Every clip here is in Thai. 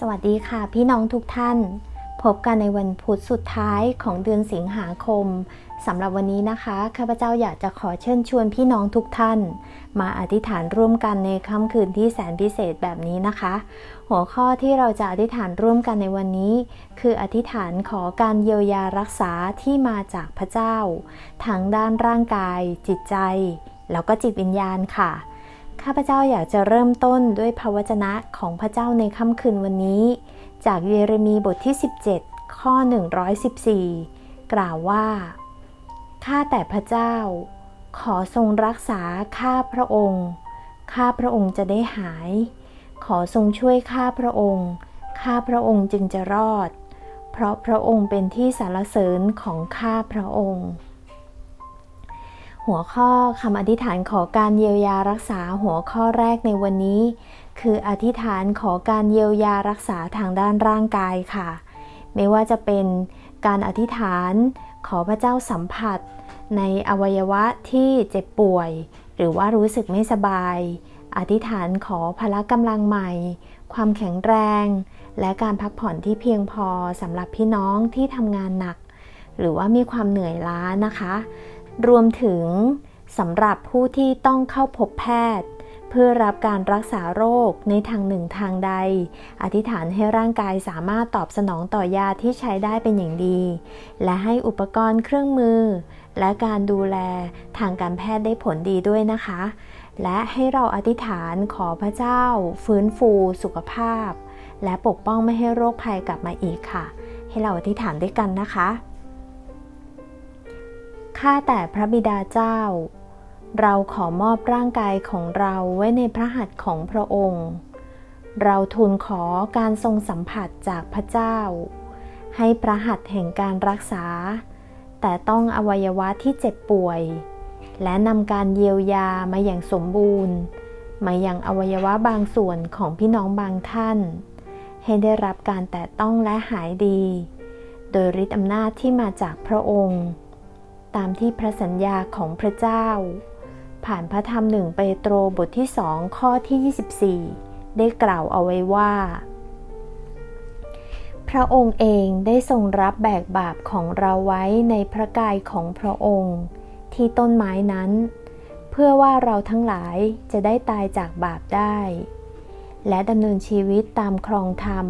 สวัสดีค่ะพี่น้องทุกท่าน พบกันในวันพุธสุดท้ายของเดือนสิงหาคมสำหรับวันนี้นะคะข้าพเจ้าอยากจะขอเชิญชวนพี่น้องทุกท่าน มาอธิษฐานร่วมกันในค่ำคืนที่แสนพิเศษแบบนี้นะคะ หัวข้อที่เราจะอธิษฐานร่วมกันในวันนี้ คืออธิษฐานขอการเยียวยารักษาที่มาจากพระเจ้าทั้งด้านร่างกาย จิตใจ แล้วก็จิตวิญญาณค่ะ ข้าพเจ้าอยากจะเริ่มต้นด้วยพระวจนะของพระเจ้าในค่ำคืนวันนี้ จากเยเรมีบทที่ 17 ข้อ 114 กล่าวว่า ข้าแต่พระเจ้า ขอทรงรักษาข้าพระองค์ ข้าพระองค์จะได้หาย ขอทรงช่วยข้าพระองค์ ข้าพระองค์จึงจะรอด เพราะพระองค์เป็นที่สรรเสริญของข้าพระองค์ หัวข้อคำอธิษฐานขอการเยียวยารักษาหัวข้อแรกในวันนี้ คืออธิษฐานขอการเยียวยารักษาทางด้านร่างกายค่ะ ไม่ว่าจะเป็นการอธิษฐานขอพระเจ้าสัมผัส ในอวัยวะที่เจ็บป่วย หรือว่ารู้สึกไม่สบาย อธิษฐานขอพละกำลังใหม่ ความแข็งแรง และการพักผ่อนที่เพียงพอสำหรับพี่น้องที่ทำงานหนัก หรือว่ามีความเหนื่อยล้านะคะ รวมถึงสำหรับผู้ที่ต้องเข้าพบแพทย์ เพื่อรับการรักษาโรคในทางหนึ่งทางใด อธิษฐานให้ร่างกายสามารถตอบสนองต่อยาที่ใช้ได้เป็นอย่างดี และให้อุปกรณ์เครื่องมือ และการดูแลทางการแพทย์ได้ผลดีด้วยนะคะ และให้เราอธิษฐานขอพระเจ้า ฟื้นฟูสุขภาพ และปกป้องไม่ให้โรคภัยกลับมาอีกค่ะ ให้เราอธิษฐานด้วยกันนะคะ ข้าแต่พระบิดาเจ้า เราขอมอบร่างกายของเราไว้ในพระหัตถ์ของพระองค์ เราทูลขอการทรงสัมผัสจากพระเจ้า ให้พระหัตถ์แห่งการรักษา แต่ต้องอวัยวะที่เจ็บป่วย และนำการเยียวยามาอย่างสมบูรณ์ มาอย่างอวัยวะบางส่วนของพี่น้องบางท่าน ให้ได้รับการแตะต้องและหายดี โดยฤทธิอำนาจที่มาจากพระองค์ ตามที่พระสัญญาของพระเจ้า ผ่านพระธรรมหนึ่งเปโตรบทที่สองข้อที่ 24 ได้กล่าวเอาไว้ว่า พระองค์เองได้ทรงรับแบกบาปของเราไว้ในพระกายของพระองค์ ที่ต้นไม้นั้น เพื่อว่าเราทั้งหลายจะได้ตายจากบาปได้ และดำเนินชีวิตตามครองธรรม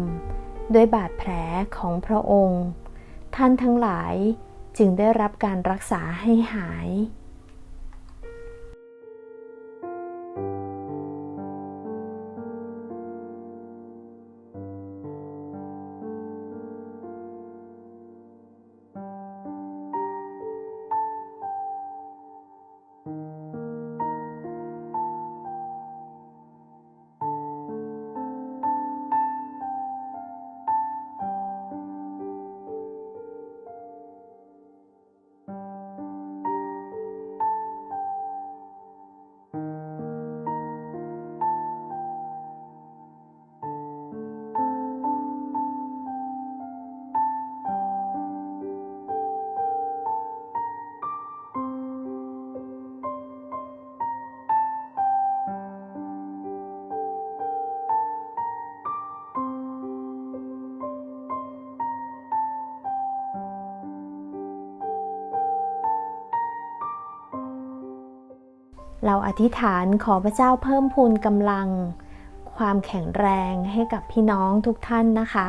ด้วยบาดแผลของพระองค์ ท่านทั้งหลาย จึงได้รับการรักษาให้หาย เราอธิษฐานขอพระเจ้าเพิ่มพูนกำลัง ความแข็งแรงให้กับพี่น้องทุกท่านนะคะ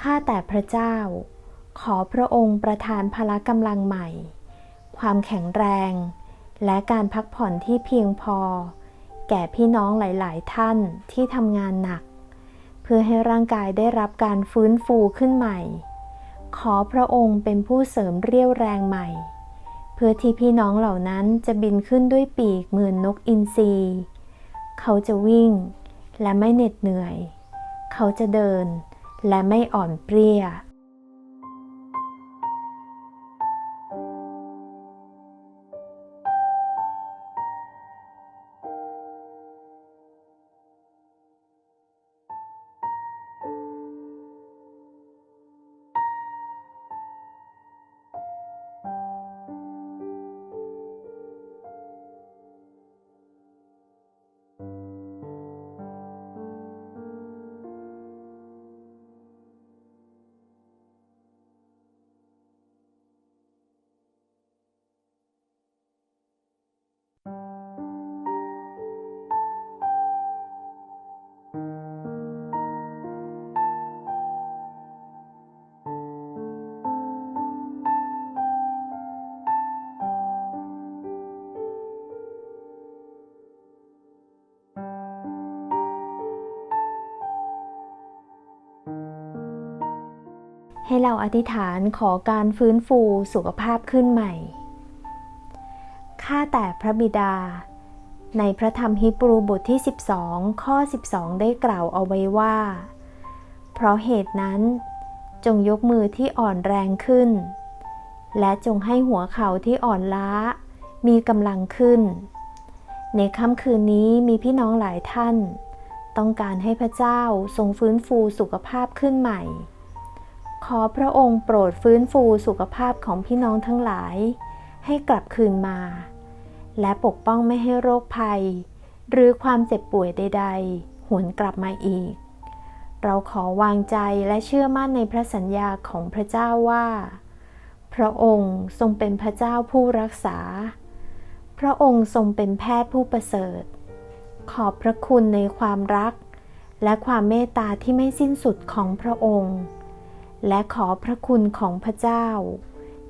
ข้าแต่พระเจ้า ขอพระองค์ประทานพละกำลังใหม่ ความแข็งแรง และการพักผ่อนที่เพียงพอ แก่พี่น้องหลาย ๆ ท่านที่ทำงานหนัก เพื่อให้ร่างกายได้รับการฟื้นฟูขึ้นใหม่ ขอพระองค์เป็นผู้เสริมเรี่ยวแรงใหม่ เพื่อที่พี่น้องเหล่านั้นจะบินขึ้นด้วยปีกเหมือนนกอินทรีเขาจะวิ่งและไม่เหน็ดเหนื่อย เขาจะเดินและไม่อ่อนเปรี้ย เราอธิษฐานขอการฟื้นฟูสุขภาพขึ้นใหม่ ข้าแต่พระบิดา ในพระธรรมฮิบรูบทที่ 12 ข้อ 12 ได้กล่าวเอาไว้ว่า เพราะเหตุนั้น จงยกมือที่อ่อนแรงขึ้น และจงให้หัวเข่าที่อ่อนล้า มีกำลังขึ้น ในค่ำคืนนี้มีพี่น้องหลายท่าน ต้องการให้พระเจ้าทรงฟื้นฟูสุขภาพขึ้นใหม่ ขอพระองค์โปรดฟื้นฟูสุขภาพของพี่น้องทั้งหลาย ให้กลับคืนมา และปกป้องไม่ให้โรคภัย หรือความเจ็บป่วยใด ๆ หวนกลับมาอีก เราขอวางใจและเชื่อมั่นในพระสัญญาของพระเจ้าว่า พระองค์ทรงเป็นพระเจ้าผู้รักษา พระองค์ทรงเป็นแพทย์ผู้ประเสริฐ ขอบพระคุณในความรัก และความเมตตาที่ไม่สิ้นสุดของพระองค์ และขอพระคุณของพระเจ้า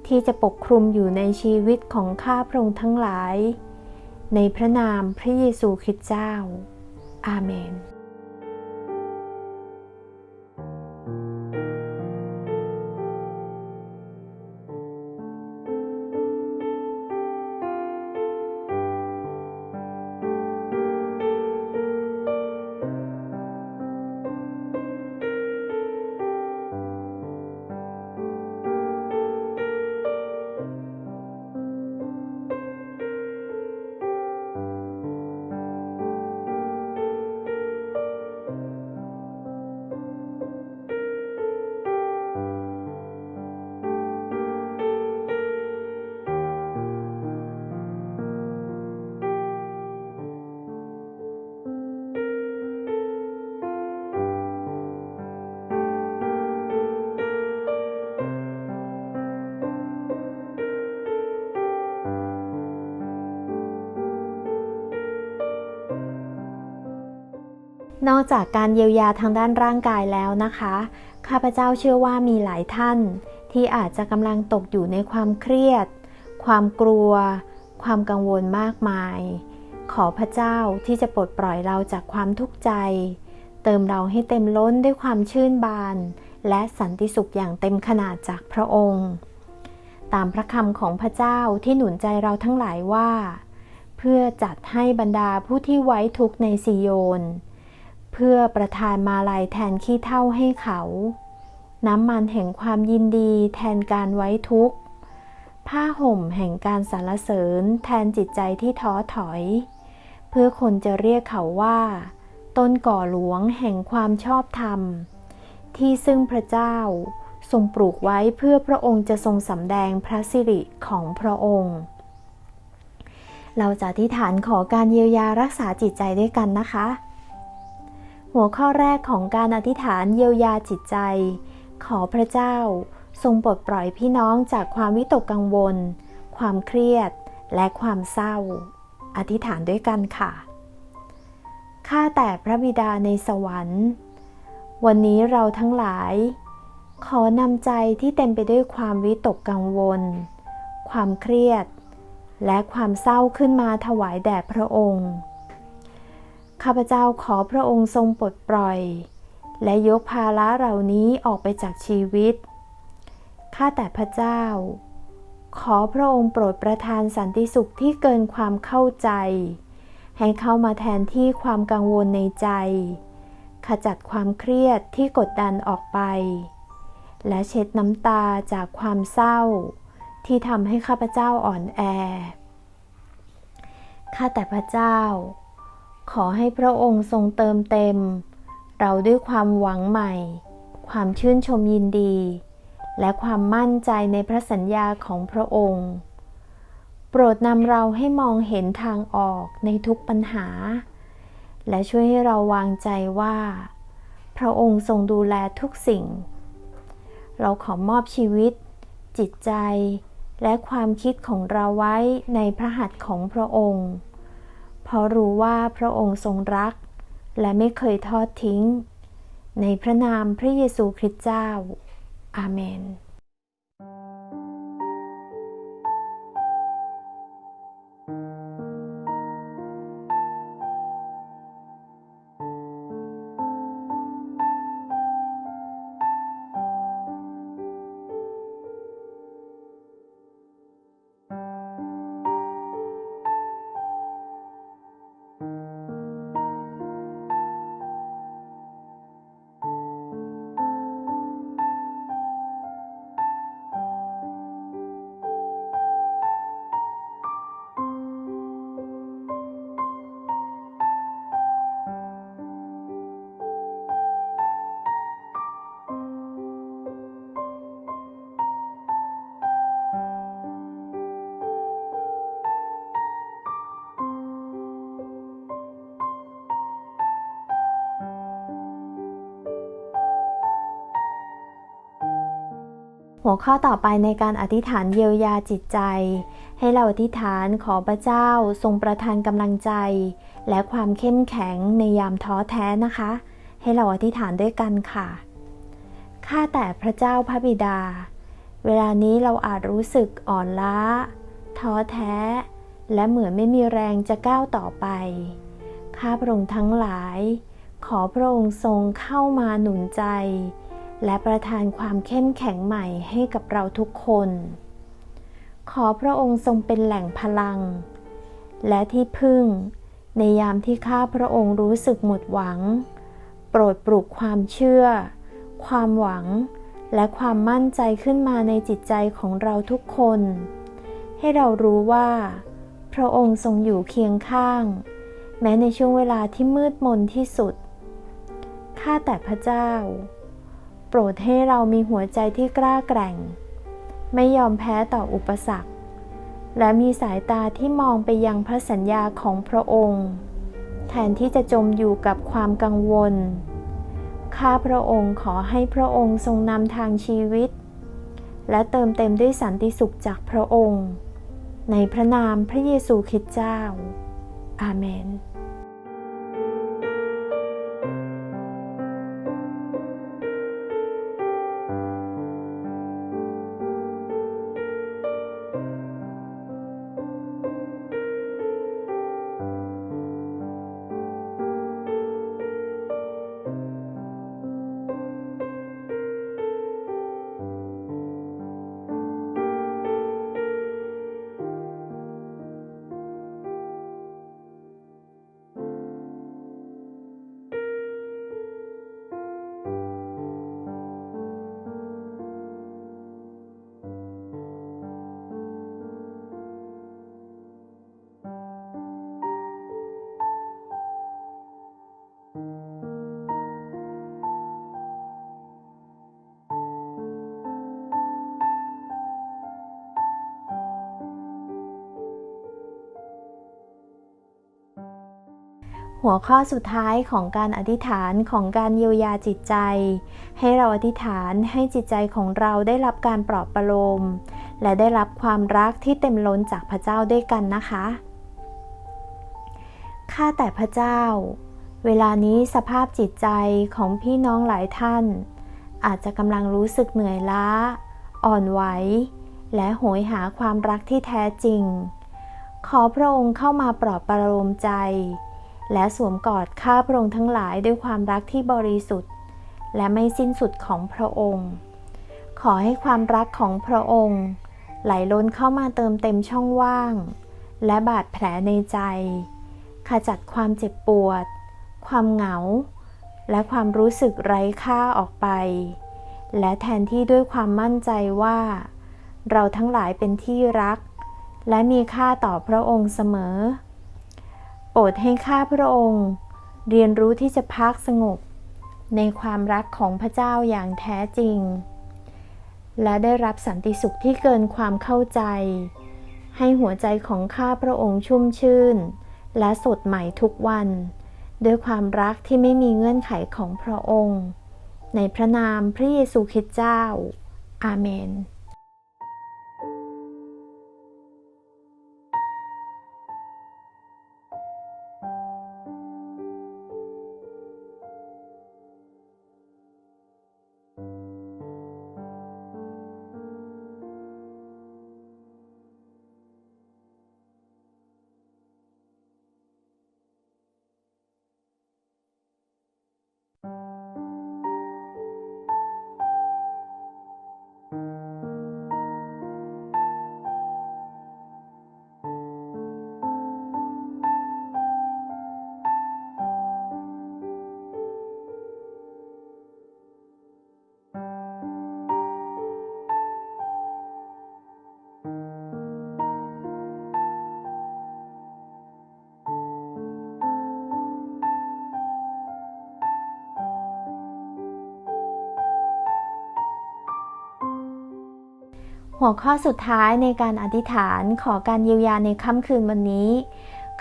ที่จะปกคลุมอยู่ในชีวิตของข้าพระองค์ทั้งหลาย ในพระนามพระเยซูคริสต์เจ้า อาเมน นอกจากการเยียวยาทางด้านร่างกายแล้วนะคะ ข้าพเจ้าเชื่อว่ามีหลายท่าน ที่อาจจะกำลังตกอยู่ในความเครียด ความกลัว ความกังวลมากมาย ขอพระเจ้าที่จะปลดปล่อยเราจากความทุกข์ใจ เติมเราให้เต็มล้นด้วยความชื่นบาน และสันติสุขอย่างเต็มขนาดจากพระองค์ ตามพระคำของพระเจ้าที่หนุนใจเราทั้งหลายว่า เพื่อจัดให้บรรดาผู้ที่ไว้ทุกข์ในซิโยน พื่อประทานมาลัยแทนขี้เท่าให้เขา น้ำมันแห่งความยินดีแทนการไว้ทุกข์ ผ้าห่มแห่งการสรรเสริญแทนจิตใจที่ท้อถอย เพื่อคนจะเรียกเขาว่า ต้นก่อหลวงแห่งความชอบธรรม ที่ซึ่งพระเจ้าทรงปลูกไว้เพื่อพระองค์จะทรงสำแดงพระสิริของพระองค์ เราจะอธิษฐานขอการเยียวยารักษาจิตใจด้วยกันนะคะ หัวข้อแรกของการอธิษฐานเยียวยาจิตใจ ขอพระเจ้า ทรงปลดปล่อยพี่น้องจากความวิตกกังวล ความเครียด และความเศร้า อธิษฐานด้วยกันค่ะ ข้าแต่พระบิดาในสวรรค์ วันนี้เราทั้งหลาย ขอนำใจที่เต็มไปด้วยความวิตกกังวล ความเครียด และความเศร้าขึ้นมาถวายแด่พระองค์ ข้าพเจ้าขอพระองค์ทรงปลดปล่อย และยกภาระเหล่านี้ออกไปจากชีวิต ข้าแต่พระเจ้า ขอพระองค์โปรดประทานสันติสุขที่เกินความเข้าใจ ให้เข้ามาแทนที่ความกังวลในใจ ขจัดความเครียดที่กดดันออกไป และเช็ดน้ำตาจากความเศร้า ที่ทำให้ข้าพเจ้าอ่อนแอ ข้าแต่พระเจ้า ขอให้พระองค์ทรงเติมเต็ม เราด้วยความหวังใหม่ ความชื่นชมยินดี และความมั่นใจในพระสัญญาของพระองค์ โปรดนำเราให้มองเห็นทางออกในทุกปัญหา และช่วยให้เราวางใจว่า พระองค์ทรงดูแลทุกสิ่ง เราขอมอบชีวิต จิตใจ และความคิดของเราไว้ในพระหัตถ์ของพระองค์ เพราะรู้ว่าพระองค์ทรงรัก และไม่เคยทอดทิ้ง ในพระนามพระเยซูคริสต์เจ้า อาเมน หัวข้อต่อไปในการอธิษฐานเยียวยาจิตใจ ให้เราอธิษฐานขอพระเจ้าทรงประทานกำลังใจ และความเข้มแข็งในยามท้อแท้นะคะ ให้เราอธิษฐานด้วยกันค่ะข้าแต่พระเจ้าพระบิดา เวลานี้เราอาจรู้สึกอ่อนล้า ท้อแท้ และเหมือนไม่มีแรงจะก้าวต่อไป ข้าพระองค์ทั้งหลาย ขอพระองค์ทรงเข้ามาหนุนใจ และประทานความเข้มแข็งใหม่ให้กับเราทุกคน ขอพระองค์ทรงเป็นแหล่งพลัง และที่พึ่ง ในยามที่ข้าพระองค์รู้สึกหมดหวัง โปรดปลุกความเชื่อ ความหวัง และความมั่นใจขึ้นมาในจิตใจของเราทุกคน ให้เรารู้ว่า พระองค์ทรงอยู่เคียงข้าง แม้ในช่วงเวลาที่มืดมนที่สุด ข้าแต่พระเจ้า โปรดให้เรามีหัวใจที่กล้าแกร่ง ไม่ยอมแพ้ต่ออุปสรรค และมีสายตาที่มองไปยังพระสัญญาของพระองค์ แทนที่จะจมอยู่กับความกังวล ข้าพระองค์ขอให้พระองค์ทรงนำทางชีวิต และเติมเต็มด้วยสันติสุขจากพระองค์ ในพระนามพระเยซูคริสต์เจ้า อาเมน หัวข้อสุดท้ายของการอธิษฐานของการเยียวยาจิตใจ ให้เราอธิษฐานให้จิตใจของเราได้รับการปลอบประโลม และได้รับความรักที่เต็มล้นจากพระเจ้าด้วยกันนะคะข้าแต่พระเจ้า เวลานี้สภาพจิตใจของพี่น้องหลายท่าน อาจจะกำลังรู้สึกเหนื่อยล้า อ่อนไหว และโหยหาความรักที่แท้จริง ขอพระองค์เข้ามาปลอบประโลมใจ และสวมกอดข้าพระองค์ทั้งหลายด้วยความรักที่บริสุทธิ์ และไม่สิ้นสุดของพระองค์ ขอให้ความรักของพระองค์ ไหลล้นเข้ามาเติมเต็มช่องว่าง และบาดแผลในใจขจัดความเจ็บปวด ความเหงา และความรู้สึกไร้ค่าออกไป และแทนที่ด้วยความมั่นใจว่า เราทั้งหลายเป็นที่รัก และมีค่าต่อพระองค์เสมอ รดให้ข้าพระองค์ เรียนรู้ที่จะพักสงบ ในความรักของพระเจ้าอย่างแท้จริง และได้รับสันติสุขที่เกินความเข้าใจ ให้หัวใจของข้าพระองค์ชุ่มชื่น และสดใหม่ทุกวันด้วยความรักที่ไม่มีเงื่อนไขของพระองค์ ในพระนามพระเยซูคริสต์เจ้า อาเมน หัวข้อสุดท้ายในการอธิษฐานขอการเยียวยาในค่ำคืนวันนี้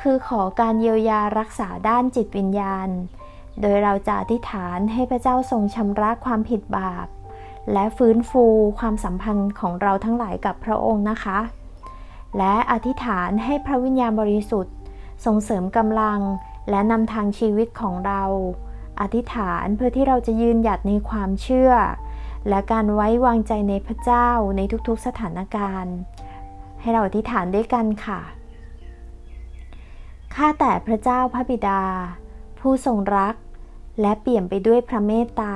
คือขอการเยียวยารักษาด้านจิตวิญญาณ โดยเราจะอธิษฐานให้พระเจ้าทรงชำระความผิดบาป และฟื้นฟูความสัมพันธ์ของเราทั้งหลายกับพระองค์นะคะ และอธิษฐานให้พระวิญญาณบริสุทธิ์ส่งเสริมกำลังและนำทางชีวิตของเรา อธิษฐานเพื่อที่เราจะยืนหยัดในความเชื่อ และการไว้วางใจในพระเจ้าในทุกๆสถานการณ์ ให้เราอธิษฐานด้วยกันค่ะ ข้าแต่พระเจ้าพระบิดา ผู้ทรงรัก และเปี่ยมไปด้วยพระเมตตา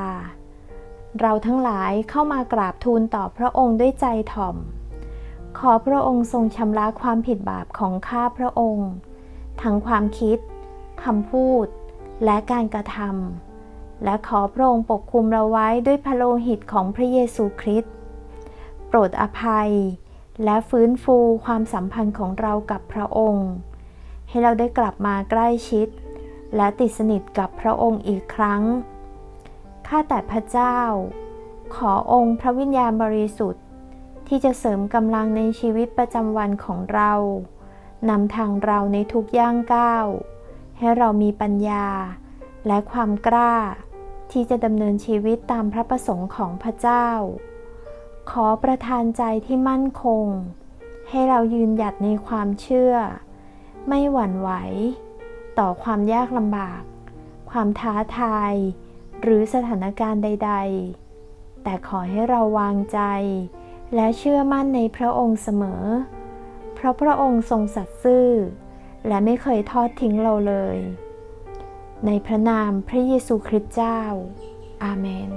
เราทั้งหลายเข้ามากราบทูลต่อพระองค์ด้วยใจถ่อม ขอพระองค์ทรงชำระความผิดบาปของข้าพระองค์ ทั้งความคิดคำพูด และการกระทำ และขอพระองค์ปกคุมเราไว้ด้วยพระโลหิตของพระเยซูคริสต์โปรดอภัย และฟื้นฟูความสัมพันธ์ของเรากับพระองค์ ให้เราได้กลับมาใกล้ชิด และติดสนิทกับพระองค์อีกครั้ง ข้าแต่พระเจ้า ขอองค์พระวิญญาณบริสุทธิ์ ที่จะเสริมกำลังในชีวิตประจำวันของเรานำทางเราในทุกย่างก้าว ให้เรามีปัญญาและความกล้า ที่จะดำเนินชีวิตตามพระประสงค์ของพระเจ้า ขอประทานใจที่มั่นคง ให้เรายืนหยัดในความเชื่อ ไม่หวั่นไหว ต่อความยากลำบาก ความท้าทาย หรือสถานการณ์ใด ๆ แต่ขอให้เราวางใจ และเชื่อมั่นในพระองค์เสมอ เพราะพระองค์ทรงสัตย์ซื่อ และไม่เคยทอดทิ้งเราเลย ในพระนามพระเยซูคริสต์เจ้า อาเมน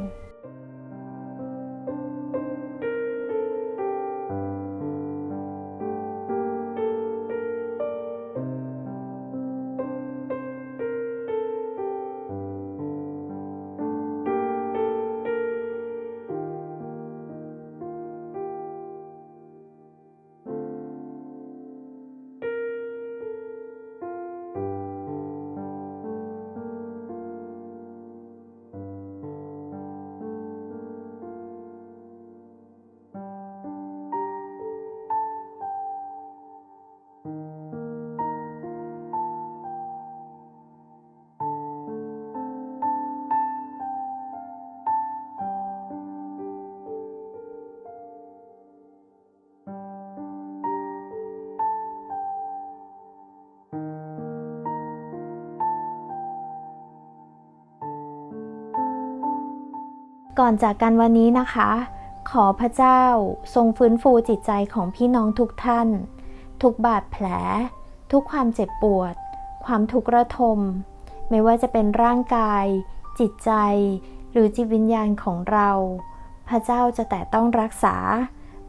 ก่อนจากกันวันนี้นะคะ ขอพระเจ้าทรงฟื้นฟูจิตใจของพี่น้องทุกท่าน ทุกบาดแผล ทุกความเจ็บปวด ความทุกข์ระทม ไม่ว่าจะเป็นร่างกาย จิตใจ หรือจิตวิญญาณของเรา พระเจ้าจะแต่ต้องรักษา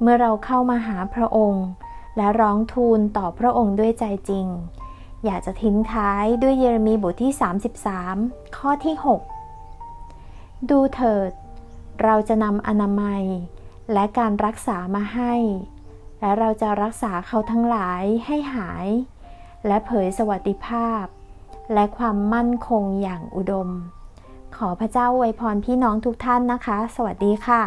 เมื่อเราเข้ามาหาพระองค์ และร้องทูลต่อพระองค์ด้วยใจจริง อยากจะทิ้งท้ายด้วยเยเรมีบทที่ 33 ข้อที่ 6 ดูเถิด เราจะนำอนามัย และการรักษามาให้ และเราจะรักษาเขาทั้งหลายให้หาย และเผยสวัสดิภาพ และความมั่นคงอย่างอุดม ขอพระเจ้าอวยพรพี่น้องทุกท่านนะคะ สวัสดีค่ะ